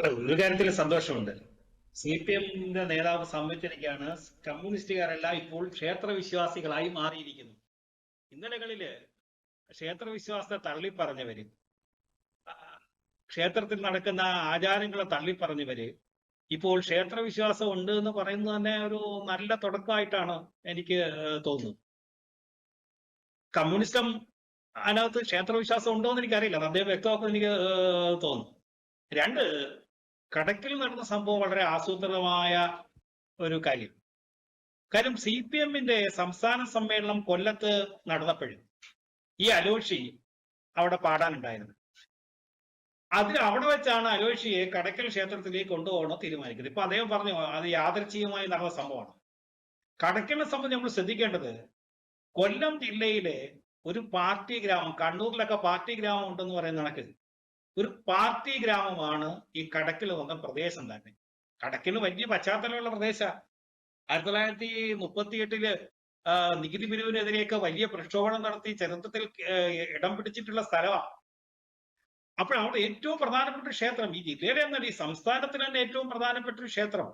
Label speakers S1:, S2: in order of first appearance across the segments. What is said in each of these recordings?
S1: അല്ല ഒരു കാര്യത്തിൽ സന്തോഷമുണ്ട്. സി പി എമ്മിന്റെ നേതാവ് സംബന്ധിച്ചിരിക്കുകയാണ് കമ്മ്യൂണിസ്റ്റുകാരെല്ലാം ഇപ്പോൾ ക്ഷേത്രവിശ്വാസികളായി മാറിയിരിക്കുന്നു. ഇന്നലകളിൽ ക്ഷേത്രവിശ്വാസത്തെ തള്ളിപ്പറഞ്ഞവര് ക്ഷേത്രത്തിൽ നടക്കുന്ന ആചാരങ്ങളെ തള്ളിപ്പറഞ്ഞവര് ഇപ്പോൾ ക്ഷേത്രവിശ്വാസം ഉണ്ട് എന്ന് പറയുന്നത് തന്നെ ഒരു നല്ല തുടക്കമായിട്ടാണ് എനിക്ക് തോന്നുന്നത്. കമ്മ്യൂണിസം അതിനകത്ത് ക്ഷേത്രവിശ്വാസം ഉണ്ടോ എന്ന് എനിക്കറിയില്ല അദ്ദേഹം വ്യക്തമാക്കുമെന്ന് എനിക്ക് തോന്നുന്നു. രണ്ട് കടക്കിൽ നടന്ന സംഭവം വളരെ ആസൂത്രിതമായ ഒരു കാര്യം. കാര്യം സി പി എമ്മിന്റെ സംസ്ഥാന സമ്മേളനം കൊല്ലത്ത് നടന്നപ്പോഴും ഈ അലോഷി അവിടെ പാടാനുണ്ടായിരുന്നു. അതിൽ അവിടെ വെച്ചാണ് അലോഷിയെ കടക്കൽ ക്ഷേത്രത്തിലേക്ക് കൊണ്ടുപോകണം തീരുമാനിക്കുന്നത്. ഇപ്പൊ അദ്ദേഹം പറഞ്ഞു അത് യാദർച്ഛികമായി നടന്ന സംഭവമാണ്. കടക്കലിനെ സംബന്ധിച്ച് നമ്മൾ ശ്രദ്ധിക്കേണ്ടത് കൊല്ലം ജില്ലയിലെ ഒരു പാർട്ടി ഗ്രാമം കണ്ണൂരിലൊക്കെ പാർട്ടി ഗ്രാമം ഉണ്ടെന്ന് പറയുന്ന കണക്ക് ഒരു പാർട്ടി ഗ്രാമമാണ് ഈ കടക്കിൽ വന്ന പ്രദേശം തന്നെ. കടക്കിന് വലിയ പശ്ചാത്തലമുള്ള പ്രദേശ. ആയിരത്തി തൊള്ളായിരത്തി മുപ്പത്തി എട്ടിൽ നികുതി പിരിവിനെതിരെയൊക്കെ വലിയ പ്രക്ഷോഭണം നടത്തി ചരിത്രത്തിൽ ഇടം പിടിച്ചിട്ടുള്ള സ്ഥലമാണ് അപ്പോൾ അവിടെ ഏറ്റവും പ്രധാനപ്പെട്ട ക്ഷേത്രം ഈ ജില്ലയിലെ എന്നല്ല ഈ സംസ്ഥാനത്തിന് തന്നെ ഏറ്റവും പ്രധാനപ്പെട്ട ഒരു ക്ഷേത്രം.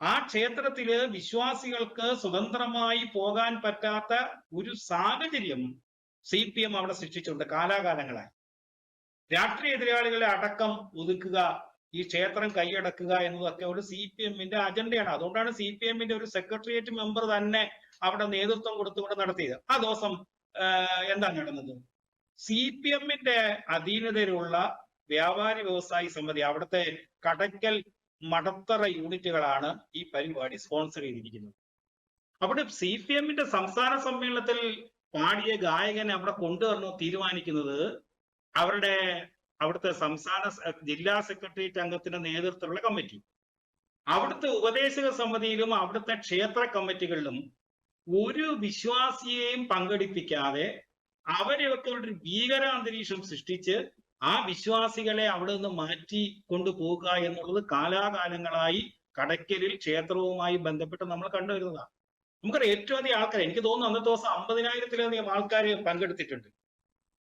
S1: ആ ക്ഷേത്രത്തിൽ വിശ്വാസികൾക്ക് സ്വതന്ത്രമായി പോകാൻ പറ്റാത്ത ഒരു സാഹചര്യം സി പി എം അവിടെ സൃഷ്ടിച്ചിട്ടുണ്ട് കാലാകാലങ്ങളായി. രാഷ്ട്രീയ എതിരാളികളെ അടക്കം ഒതുക്കുക ഈ ക്ഷേത്രം കൈയടക്കുക എന്നതൊക്കെ ഒരു സി പി എമ്മിന്റെ അജണ്ടയാണ്. അതുകൊണ്ടാണ് സി പി എമ്മിന്റെ ഒരു സെക്രട്ടേറിയറ്റ് മെമ്പർ തന്നെ അവിടെ നേതൃത്വം കൊടുത്തുകൊണ്ട് നടത്തിയത്. ആ ദിവസം എന്താ നടന്നത്? സി പി എമ്മിന്റെ അധീനതയിലുള്ള വ്യാപാരി വ്യവസായി സമിതി അവിടുത്തെ കടയ്ക്കൽ മടത്തറ യൂണിറ്റുകളാണ് ഈ പരിപാടി സ്പോൺസർ ചെയ്തിരിക്കുന്നത്. അവിടെ സി പി എമ്മിന്റെ സംസ്ഥാന സമ്മേളനത്തിൽ പാടിയ ഗായകനെ അവിടെ കൊണ്ടുവരണോ തീരുമാനിക്കുന്നത് അവരുടെ അവിടുത്തെ സംസ്ഥാന ജില്ലാ സെക്രട്ടേറിയറ്റ് അംഗത്തിന്റെ നേതൃത്വത്തിലുള്ള കമ്മിറ്റി. അവിടുത്തെ ഉപദേശക സമിതിയിലും അവിടുത്തെ ക്ഷേത്ര കമ്മിറ്റികളിലും ഒരു വിശ്വാസിയെയും പങ്കെടുപ്പിക്കാതെ അവരെയൊക്കെ ഒരു ഭീകരാന്തരീക്ഷം സൃഷ്ടിച്ച് ആ വിശ്വാസികളെ അവിടെ നിന്ന് മാറ്റി കൊണ്ടുപോകുക എന്നുള്ളത് കാലാകാലങ്ങളായി കടയ്ക്കലിൽ ക്ഷേത്രവുമായി ബന്ധപ്പെട്ട് നമ്മൾ കണ്ടുവരുന്നതാണ്. നമുക്കറിയാം ഏറ്റവും അധികം ആൾക്കാർ എനിക്ക് തോന്നുന്നു അന്നത്തെ ദിവസം അമ്പതിനായിരത്തിലധികം ആൾക്കാർ പങ്കെടുത്തിട്ടുണ്ട്.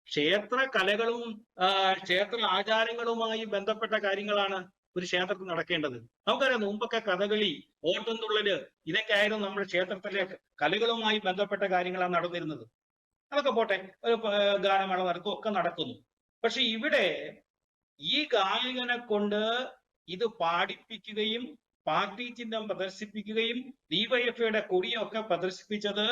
S1: ക്ഷേത്ര കലകളും ക്ഷേത്ര ആചാരങ്ങളുമായി ബന്ധപ്പെട്ട കാര്യങ്ങളാണ് ഒരു ക്ഷേത്രത്തിൽ നടക്കേണ്ടത്. നമുക്കറിയാം മുമ്പൊക്കെ കഥകളി ഓട്ടംതുള്ളൽ ഇതൊക്കെ ആയിരുന്നു നമ്മുടെ ക്ഷേത്രത്തിലെ കലകളുമായി ബന്ധപ്പെട്ട കാര്യങ്ങളാണ് നടന്നിരുന്നത്. അതൊക്കെ പോട്ടെ ഒരു ഗാനമേള നടക്കും ഒക്കെ നടക്കുന്നു. പക്ഷെ ഇവിടെ ഈ ഗായകനെ കൊണ്ട് ഇത് പാടിപ്പിക്കുകയും പാർട്ടി ചിഹ്നം പ്രദർശിപ്പിക്കുകയും ഡിവൈഎഫ്ഐയുടെ കൊടിയൊക്കെ പ്രദർശിപ്പിച്ചത്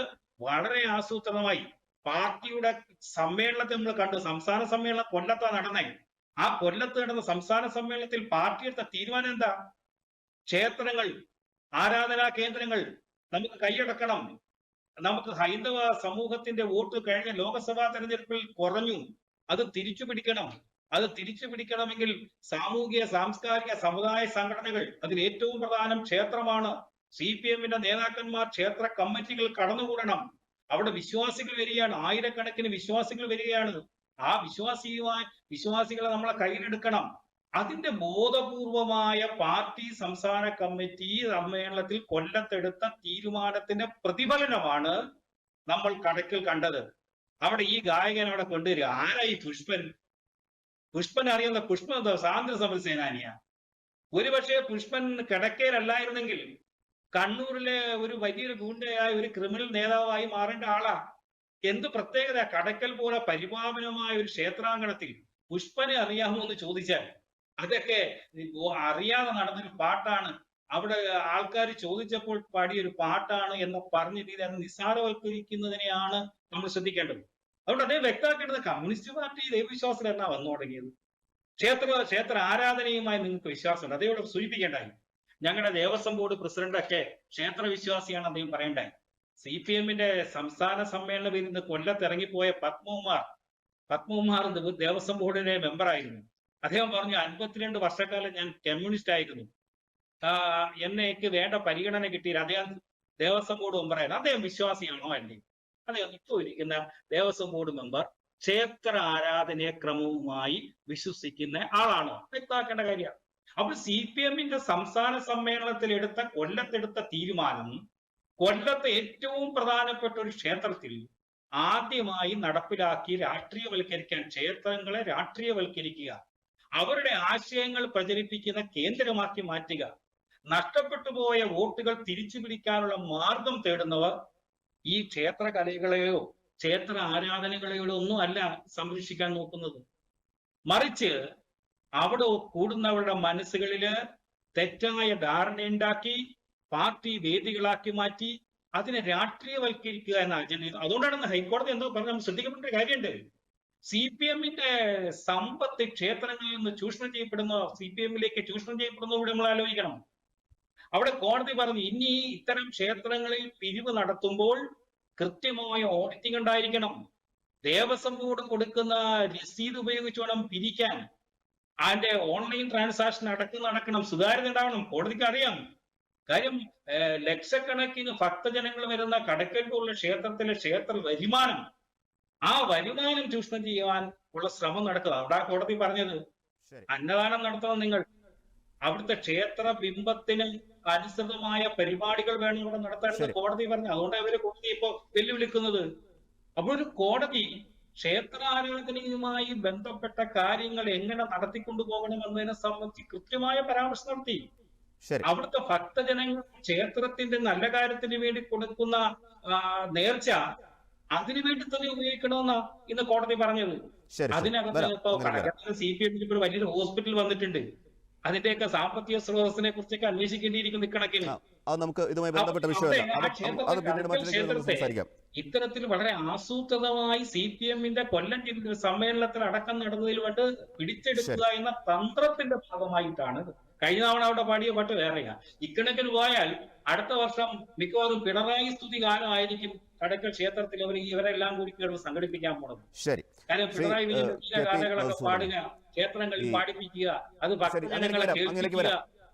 S1: വളരെ ആസൂത്രിതമായി പാർട്ടിയുടെ സമ്മേളനത്തെ നമ്മൾ കണ്ടു. സംസ്ഥാന സമ്മേളനം കൊല്ലത്താ നടന്നേ. ആ കൊല്ലത്ത് നടന്ന സംസ്ഥാന സമ്മേളനത്തിൽ പാർട്ടി എടുത്ത തീരുമാനം എന്താ? ക്ഷേത്രങ്ങൾ ആരാധനാ കേന്ദ്രങ്ങൾ നമുക്ക് കൈയടക്കണം. നമുക്ക് ഹൈന്ദവ സമൂഹത്തിന്റെ വോട്ട് കഴിഞ്ഞ ലോക്സഭാ തെരഞ്ഞെടുപ്പിൽ കുറഞ്ഞു. അത് തിരിച്ചു പിടിക്കണം. അത് തിരിച്ചു പിടിക്കണമെങ്കിൽ സാമൂഹിക സാംസ്കാരിക സമുദായ സംഘടനകൾ അതിൽ ഏറ്റവും പ്രധാനം ക്ഷേത്രമാണ്. സി പി എമ്മിന്റെ നേതാക്കന്മാർ ക്ഷേത്ര കമ്മിറ്റികൾ കടന്നുകൂടണം. അവിടെ വിശ്വാസികൾ വരികയാണ് ആയിരക്കണക്കിന് വിശ്വാസികൾ വരികയാണ്. ആ വിശ്വാസിയുമായി വിശ്വാസികളെ നമ്മളെ കയ്യിലെടുക്കണം. അതിന്റെ ബോധപൂർവമായ പാർട്ടി സംസ്ഥാന കമ്മിറ്റി സമ്മേളനത്തിൽ കൊല്ലത്തെടുത്ത തീരുമാനത്തിന്റെ പ്രതിഫലനമാണ് നമ്മൾ കണക്കിൽ കണ്ടത്. അവിടെ ഈ ഗായകൻ അവിടെ കൊണ്ടുവരിക. ആരായി പുഷ്പൻ? പുഷ്പൻ അറിയുന്ന പുഷ്പൻ സ്വാതന്ത്ര്യ സമര സേനാനിയാ. ഒരുപക്ഷെ പുഷ്പൻ കിടക്കയിലല്ലായിരുന്നെങ്കിൽ കണ്ണൂരിലെ ഒരു വലിയൊരു ഗൂണ്ടയായ ഒരു ക്രിമിനൽ നേതാവായി മാറേണ്ട ആളാ. എന്ത് പ്രത്യേകത? കടക്കൽ പോലെ പരിപാവനമായ ഒരു ക്ഷേത്രാങ്കണത്തിൽ പുഷ്പനെ അറിയാമോ എന്ന് ചോദിച്ചാൽ അതൊക്കെ അറിയാതെ നടന്നൊരു പാട്ടാണ്. അവിടെ ആൾക്കാർ ചോദിച്ചപ്പോൾ പാടിയൊരു പാട്ടാണ് എന്ന് പറഞ്ഞ രീതി അത് നിസ്സാരവൽക്കരിക്കുന്നതിനെയാണ് നമ്മൾ ശ്രദ്ധിക്കേണ്ടത്. അതുകൊണ്ട് അദ്ദേഹം വ്യക്തമാക്കേണ്ടത് കമ്മ്യൂണിസ്റ്റ് പാർട്ടി ദൈവവിശ്വാസത്തിലെന്നാ വന്നു തുടങ്ങിയത്? ക്ഷേത്ര ക്ഷേത്ര ആരാധനയുമായി നിങ്ങൾക്ക് വിശ്വാസമുണ്ട്. അതേ ഇവിടെ സൂചിപ്പിക്കേണ്ടായി. ഞങ്ങളുടെ ദേവസ്വം ബോർഡ് പ്രസിഡന്റ് ഒക്കെ ക്ഷേത്ര വിശ്വാസിയാണ് അദ്ദേഹം പറയണ്ടായി സി പി എമ്മിന്റെ സംസ്ഥാന സമ്മേളനം ഇരുന്ന് കൊല്ലത്ത് ഇറങ്ങിപ്പോയ പത്മകുമാർ പത്മകുമാർ ദേവസ്വം ബോർഡിന്റെ മെമ്പറായിരുന്നു. അദ്ദേഹം പറഞ്ഞു അൻപത്തിരണ്ട് വർഷക്കാലം ഞാൻ കമ്മ്യൂണിസ്റ്റ് ആയിരുന്നു. എന്നെക്ക് വേണ്ട പരിഗണന കിട്ടിയില്ല അദ്ദേഹം ദേവസ്വം ബോർഡ് മെമ്പറായിരുന്നു. അദ്ദേഹം വിശ്വാസിയാണോ അല്ലേ? അദ്ദേഹം ഇപ്പോൾ ഇരിക്കുന്ന ദേവസ്വം ബോർഡ് മെമ്പർ ക്ഷേത്ര ആരാധനയെ ക്രമവുമായി വിശ്വസിക്കുന്ന ആളാണോ? വ്യക്തമാക്കേണ്ട കാര്യമാണ്. അപ്പോൾ സി പി എമ്മിന്റെ സംസ്ഥാന സമ്മേളനത്തിൽ എടുത്ത കൊല്ലത്തെടുത്ത തീരുമാനം കൊല്ലത്തെ ഏറ്റവും പ്രധാനപ്പെട്ട ഒരു ക്ഷേത്രത്തിൽ ആദ്യമായി നടപ്പിലാക്കി രാഷ്ട്രീയവൽക്കരിക്കാൻ ക്ഷേത്രങ്ങളെ രാഷ്ട്രീയവൽക്കരിക്കുക അവരുടെ ആശയങ്ങൾ പ്രചരിപ്പിക്കുന്ന കേന്ദ്രമാക്കി മാറ്റുക നഷ്ടപ്പെട്ടു പോയ വോട്ടുകൾ തിരിച്ചു പിടിക്കാനുള്ള മാർഗം തേടുന്നവർ ഈ ക്ഷേത്ര കലകളെയോ ക്ഷേത്ര ആരാധനകളെയോ ഒന്നും അല്ല സംരക്ഷിക്കാൻ നോക്കുന്നത്. മറിച്ച് അവിടെ കൂടുന്നവരുടെ മനസ്സുകളിൽ തെറ്റായ ധാരണയുണ്ടാക്കി പാർട്ടി വേദികളാക്കി മാറ്റി അതിനെ രാഷ്ട്രീയവൽക്കരിക്കുക എന്ന അജണ്ട അതുകൊണ്ടാണ് ഹൈക്കോടതി എന്തോ പറഞ്ഞു നമ്മൾ ശ്രദ്ധിക്കപ്പെട്ട കാര്യമുണ്ട്. സി പി എമ്മിന്റെ സമ്പത്ത് ക്ഷേത്രങ്ങളിൽ നിന്ന് ചൂഷണം ചെയ്യപ്പെടുന്ന സി പി എമ്മിലേക്ക് ചൂഷണം ചെയ്യപ്പെടുന്നു ഇവിടെ നമ്മൾ ആലോചിക്കണം. അവിടെ കോടതി പറഞ്ഞു ഇനി ഇത്തരം ക്ഷേത്രങ്ങളിൽ പിരിവ് നടത്തുമ്പോൾ കൃത്യമായ ഓഡിറ്റിംഗ് ഉണ്ടായിരിക്കണം. ദേവസ്വം ബോർഡ് കൊടുക്കുന്ന രസീത് ഉപയോഗിച്ച് വേണം പിരിക്കാൻ. അതിന്റെ ഓൺലൈൻ ട്രാൻസാക്ഷൻ അടക്കം നടക്കണം. സുതാര്യത ഉണ്ടാവണം. കോടതിക്ക് അറിയാം. കാര്യം ലക്ഷക്കണക്കിന് ഭക്തജനങ്ങൾ വരുന്ന കടക്കൽക്കുള്ള ക്ഷേത്രത്തിലെ ക്ഷേത്ര വരുമാനം. ആ വരുമാനം ചൂഷണം ചെയ്യുവാൻ ഉള്ള ശ്രമം നടക്കുക. അവിടെ കോടതി പറഞ്ഞത്. അന്നദാനം നടത്തണം നിങ്ങൾ. അവിടുത്തെ ക്ഷേത്ര ബിംബത്തിന് അനുസൃതമായ പരിപാടികൾ വേണം ഇവിടെ
S2: നടത്താൻ
S1: കോടതി പറഞ്ഞു. അതുകൊണ്ട് അവർ കോടതി ഇപ്പോ വെല്ലുവിളിക്കുന്നത്. അപ്പോൾ ഒരു കോടതി ക്ഷേത്രാരാധനയുമായി ബന്ധപ്പെട്ട കാര്യങ്ങൾ എങ്ങനെ നടത്തിക്കൊണ്ടു പോകണം എന്നതിനെ സംബന്ധിച്ച് കൃത്യമായ പരാമർശം നടത്തി. അവിടുത്തെ ഭക്തജനങ്ങൾ ക്ഷേത്രത്തിന്റെ നല്ല കാര്യത്തിന് വേണ്ടി കൊടുക്കുന്ന നേർച്ച അതിനു വേണ്ടി തന്നെ ഉപയോഗിക്കണമെന്നാ ഇന്ന് കോടതി പറഞ്ഞത്. അതിനകത്ത് ഇപ്പൊ സി പി എമ്മിൽ ഇപ്പോൾ വലിയൊരു ഹോസ്പിറ്റൽ വന്നിട്ടുണ്ട്. അതിന്റെയൊക്കെ സാമ്പത്തിക സ്രോതസ്സിനെ കുറിച്ചൊക്കെ അന്വേഷിക്കേണ്ടിയിരിക്കുന്ന ഇക്കണക്കിന്
S2: അത് നമുക്ക് ഇതുമായി ബന്ധപ്പെട്ട വിഷയമല്ല.
S1: ഇത്തരത്തിൽ വളരെ ആസൂത്രിതമായി സി പി എമ്മിന്റെ കൊല്ലം സമ്മേളനത്തിൽ അടക്കം നടന്നതിൽ കൊണ്ട് പിടിച്ചെടുക്കുക എന്ന തന്ത്രത്തിന്റെ ഭാഗമായിട്ടാണ് കഴിഞ്ഞ തവണ അവിടെ പാടിയ പാട്ട് വേറെയാ. ഇക്കണക്കിന് പോയാൽ അടുത്ത വർഷം മിക്കവാറും പിണറായി സ്തുതി കാലമായിരിക്കും കടക്കൽ ക്ഷേത്രത്തിൽ അവർ ഇവരെല്ലാം കൂടി കേട്ട് സംഘടിപ്പിക്കാൻ പോണത്.
S2: ശരി.
S1: കാരണം പിണറായി വിജയൻ
S2: ഏഹ്,
S1: ചില
S2: കെ
S1: ഗാനങ്ങളൊക്കെ പാടുക ക്ഷേത്രങ്ങളിൽ പാടിപ്പിക്കുക അത് ഭക്തജനങ്ങളെ കേൾപ്പിക്കുക